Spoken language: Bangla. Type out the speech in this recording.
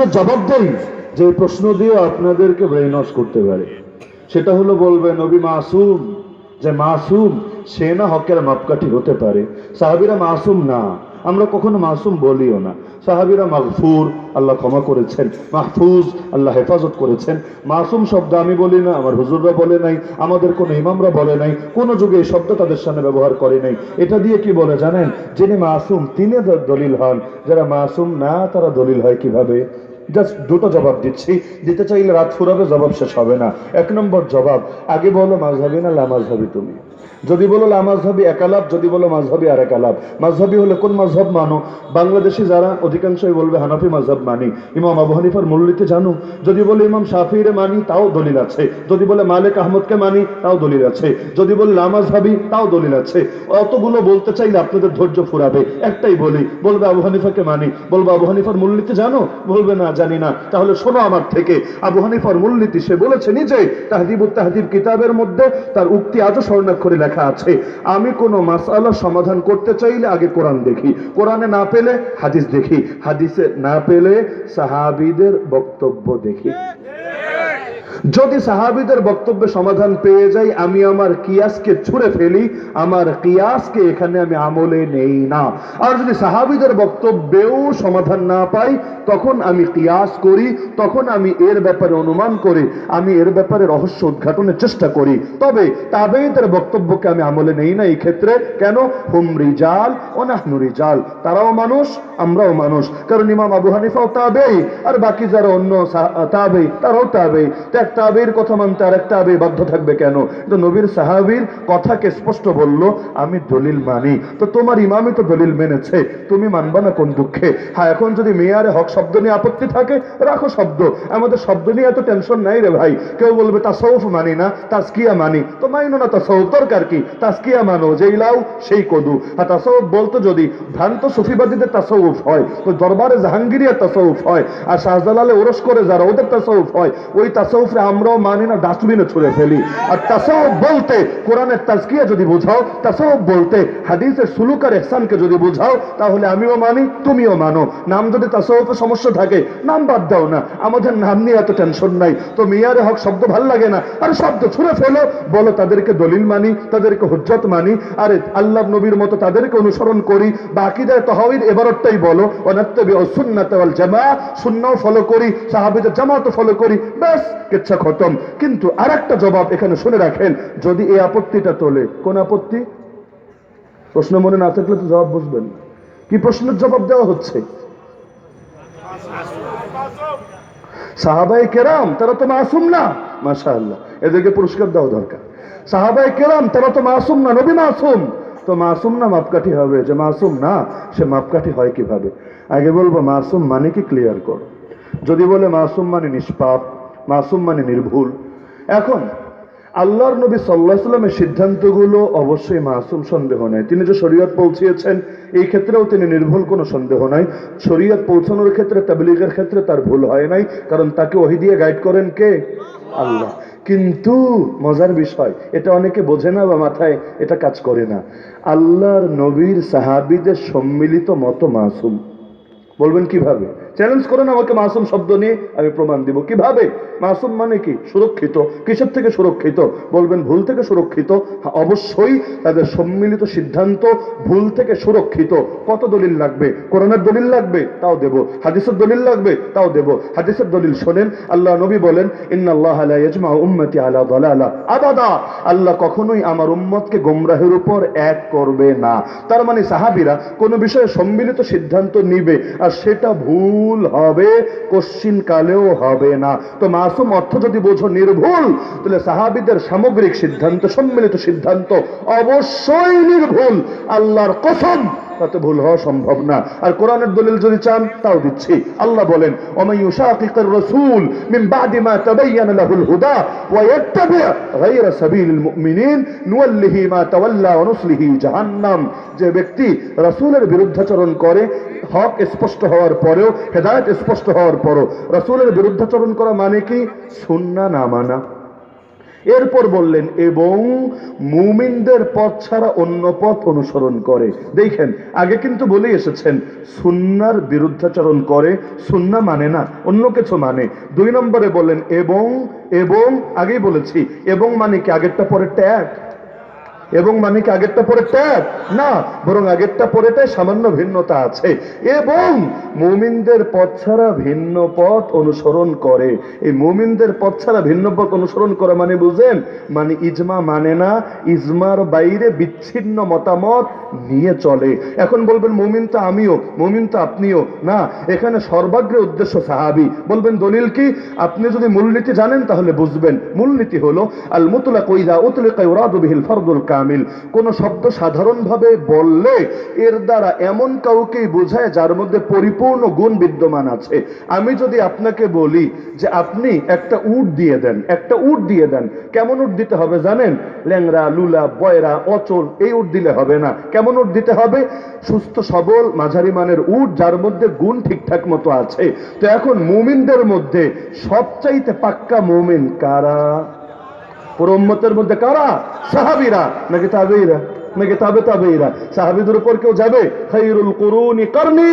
প্রশ্নের জবাব দেই? যে প্রশ্ন দিয়ে আপনাদেরকে ব্রেন ওয়াশ করতে পারে। সেটা হলো বলবে, নবী মাসুম। যে মাসুম, সে না হকের মাপকাঠি হতে পারে। সাহাবিরা মাসুম না। আমরা কখনো মাসুম বলিও না। সাহাবিরা মাগফুর, আল্লাহ ক্ষমা করেছেন। মাহফুজ, আল্লাহ হেফাজত করেছেন। মাসুম শব্দ আমি বলি না, আমার হুজুররা বলে নাই, আমাদের কোনো ইমামরা বলে নাই, কোনো যুগে এই শব্দ তাদের সামনে ব্যবহার করে নাই। এটা দিয়ে কি বলে জানেন? যিনি মাসুম তিনি দলিল হন। যারা মাসুম না, তারা দলিল হয় কীভাবে? জাস্ট দুটো জবাব দিচ্ছি। দিতে চাইলে রাত ফুরাবে জবাব শেষ হবে না। এক নম্বর জবাব, আগে বলো মাঝহাবি না লামাজহাবি তুমি? যদি বলো লামাজহাবি একালাপ যদি বলো মাঝহাবি আর একালাপ মাঝহাবি হলে কোন মাঝহাব মানো? বাংলাদেশি যারা অধিকাংশই বলবে হানাফি মাঝহাব মানি। ইমাম আবু হানিফার মূলনীতি জানো? যদি বলে ইমাম শাফিরে মানি, তাও দলিল আছে। যদি বলে মালিক আহমদকে মানি, তাও দলিল আছে। যদি বলে লামাজহাবি তাও দলিল আছে। অতগুলো বলতে চাইলে আপনাদের ধৈর্য ফুরাবে। একটাই বলি, বলবে আবু হানিফাকে মানি। বলবে আবু হানিফার মূলনীতি জানো? বলবে না জানি না। তাহলে শোনো আমার থেকে। আবু হানিফার মূলনীতি সে বলেছে নিজে তাহদিব তাহদিব কিতাবের মধ্যে তার উক্তি আজও স্বর্ণাক্ষরে লেখা আছে। আমি কোনো মাসালা সমাধান করতে চাইলে আগে কোরআন দেখি। কোরআনে না পেলে হাদিস দেখি। হাদিসে না পেলে সাহাবিদের বক্তব্য দেখি। যদি সাহাবিদের বক্তব্যে সমাধান পেয়ে যাই, আমি আমার কিয়াসকে ছুঁড়ে ফেলি, আমার কিয়াসকে এখানে আমি আমলে নেই না। আর যদি সাহাবিদের বক্তব্যেও সমাধান না পাই, তখন আমি কিয়াস করি, তখন আমি এর ব্যাপারে অনুমান করি, আমি এর ব্যাপারে রহস্য উদ্ঘাটনের চেষ্টা করি। তবে তাবেইদের বক্তব্যকে আমি আমলে নেই না, এই ক্ষেত্রে কেন? হুম রিজাল ও নাহনু রিজাল। তারাও মানুষ, আমরাও মানুষ। কারণ ইমাম আবু হানিফাও তাবেই আর বাকি যারা অন্য তাবেই তারাও তাবেই এক তাবের কথা মানতে আর এক তাবেই বাধ্য থাকবে কেন? তো নবীর সাহাবীর কথাকে স্পষ্ট বলল, আমি দলিল মানি। তো তোমার ইমামই তো দলিল মেনেছে। তুমি মানবা না কোন দুঃখে? হ্যাঁ এখন যদি মেয়ারে হক শব্দ নিয়ে আপত্তি থাকে, রাখো শব্দ। আমাদের শব্দ নিয়ে এত টেনশন নাই রে ভাই। কেউ বলবে তাসৌফ মানি না তাস্কিয়া মানি। তো মাইনো না তাসৌফ দরকার কি? তাস্কিয়া মানো, যেই লাউ, সেই কদু। আর তাসৌফ বলতো যদি ভ্রান্ত সুফিবাদীদের তাসৌফ হয়, তো দরবারে জাহাঙ্গীরিয়া তাসৌফ হয়, আর শাহজালালে ওরস করে যারা, ওদের তাসৌফ হয়। ওই তাসৌফে আমরাও মানি না, ডাস্টবিনে ছুঁড়ে ফেলি। আর তাসৌফ বলতে, কোরআনের তাজকিয়া যদি বোঝাও তাসৌফ বলতে, হাদিসের সুলুকার এহসানকে যদি বোঝাও, তাহলে আমিও মানি, তুমিও মানো। নাম যদি তাসৌফে সমস্যা থাকে, নাম বাদ দাও না। আমাদের নাম নিয়ে এত টেনশন নাই। তো মিয়ারে হক শব্দ ভালো লাগে না। আর শব্দ ছুঁড়ে ফেলো। বলো, তাদেরকে দলিল মানি, তাদেরকে হুজ্জত মানি। আরে আল্লাহ নবীর মতো তাদেরকে অনুসরণ করি। বাকিদের তহাবির এবারটাই বলো। অনাত্তবি ও সুন্নাত জামা সুন্নাও ফলো করি। সাহাবিদের জামাতও ফলো করি। ব্যাস কিচ্ছা খতম। কিন্তু আরেকটা জবাব এখানে শুনে রাখেন, যদি এই আপত্তিটা তোলে। কোন আপত্তি? প্রশ্ন মনে না থাকলে তো জবাব বুঝবেন কি প্রশ্নের জবাব দেওয়া হচ্ছে? সাহাবাই কেরাম, তারা তো মাসুম না। মাশা আল্লাহ এদেরকে পুরস্কার দেওয়া দরকার। সাহাবাই কেরাম, তারা তো মাসুম না, নবী মাসুম। তো মাসুম না মাপকাঠি হবে? যে মাসুম না, সে মাপকাঠি হয় কীভাবে? আগে বলব, মাসুম মানে কি? ক্লিয়ার করো। যদি বলে মাসুম মানে নিষ্পাপ মাসুম মানে নির্ভুল এখন, আল্লাহর নবী সাল্লাহ সাল্লামের সিদ্ধান্তগুলো অবশ্যই মাসুম সন্দেহ নেই তিনি যে শরীয়ত পৌঁছিয়েছেন, এই ক্ষেত্রেও তিনি নির্ভুল, কোনো সন্দেহ নাই শরীয়ত পৌঁছানোর ক্ষেত্রে, তাবলিগের ক্ষেত্রে তার ভুল হয় নাই, কারণ তাকে ওহি দিয়ে গাইড করেন কে? আল্লাহ। কিন্তু, মজার বিষয়, এটা অনেকে বোঝে না বা মাথায় এটা কাজ করে না। আল্লাহর নবীর সাহাবিদের সম্মিলিত মত মাসুম। বলবেন কীভাবে? চ্যালেঞ্জ করেন আমাকে মাসুম শব্দ নিয়ে, আমি প্রমাণ দিব। কীভাবে? মাসুম মানে কি? সুরক্ষিত। কিসের থেকে সুরক্ষিত? বলবেন ভুল থেকে সুরক্ষিত। অবশ্যই তাদের সম্মিলিত সিদ্ধান্ত ভুল থেকে সুরক্ষিত। কত দলিল লাগবে? কোরআনের দলিল লাগবে? তাও দেব। হাদিসের দলিল লাগবে? তাও দেব। হাদিসের দলিল শোনেন, আল্লাহ নবী বলেন আল্লাহ কখনোই আমার উম্মতকে গোমরাহের উপর এক করবে না। তার মানে সাহাবীরা কোনো বিষয়ে সম্মিলিত সিদ্ধান্ত নিবে আর সেটা ভুল হবে, কশ্চিন কালেও হবে না। তো মাসুম অর্থ যদি বোঝো নির্ভুল, তাহলে সাহাবিদের সামগ্রিক সিদ্ধান্ত, সম্মিলিত সিদ্ধান্ত অবশ্যই নির্ভুল। আল্লাহর কসম তাতে ভুল হওয়া সম্ভব না। আর কোরআনের দলিল যদি চান, তাও দিচ্ছি। আল্লাহ বলেন যে ব্যক্তি রাসূলের বিরুদ্ধাচরণ করে, হক স্পষ্ট হওয়ার পরেও, হেদায়েত স্পষ্ট হওয়ার পরও, রাসূলের বিরুদ্ধাচরণ করা মানে কি? সুন্নাহ না মানা। এরপর বললেন, এবং মুমিনদের পথ ছাড়া অন্য পথ অনুসরণ করে। দেখেন, আগে কিন্তু বলে এসেছেন, সুন্নার বিরুদ্ধাচরণ করে, সুন্না মানে না, অন্য কিছু মানে। দুই নম্বরে বলেন এবং এবং, আগেই বলেছি, এবং মানে কি আগেরটা পরে ট্যাগ এবং মানে কি আগেরটা পরে ট্যাগ না, বরং আগেরটা পরেটাই সামান্য ভিন্নতা আছে। এবং মুমিনদের পথ ছাড়া ভিন্ন পথ অনুসরণ করে। এই মুমিনদের পথ ছাড়া ভিন্ন পথ অনুসরণ করা মানে বুঝেন মানে ইজমা মানে না, ইজমার বাইরে বিচ্ছিন্ন মতামত নিয়ে চলে। এখন বলবেন, মুমিন তো আমিও, মুমিন তো আপনিও। না, এখানে সর্বাগ্রে উদ্দেশ্য সাহাবি। বলবেন, দলিল কি? আপনি যদি মূলনীতি জানেন তাহলে বুঝবেন। মূলনীতি হলো আল মুতলা কইদা উতলিকা ইউরাদু বিহিল ফরদুল কামিল কোন শব্দ সাধারণভাবে বললে এর দ্বারা এমন কাউকেই বোঝায় যার মধ্যে পরিপূর্ণ গুণ বিদ্যমান আছে। আমি যদি আপনাকে বলি যে আপনি একটা উট দিয়ে দেন, একটা উট দিয়ে দেন, কেমন উট দিতে হবে জানেন? ল্যাংরা লুলা, বয়রা, অচল, এই উট দিলে হবে না। কেমন উট দিতে হবে? সুস্থ, সবল, মাঝারি মানের উট যার মধ্যে গুণ ঠিকঠাক মতো আছে। তো এখন মুমিনদের মধ্যে সবচাইতে পাক্কা মুমিন কারা? পুরো মধ্যে কারা? সাহাবিরা। নাকি তাবেইরা নাকি তাবে তাবেইরা সাহাবিদের উপর কেউ যাবে? খাইরুল কুরুনি করনি।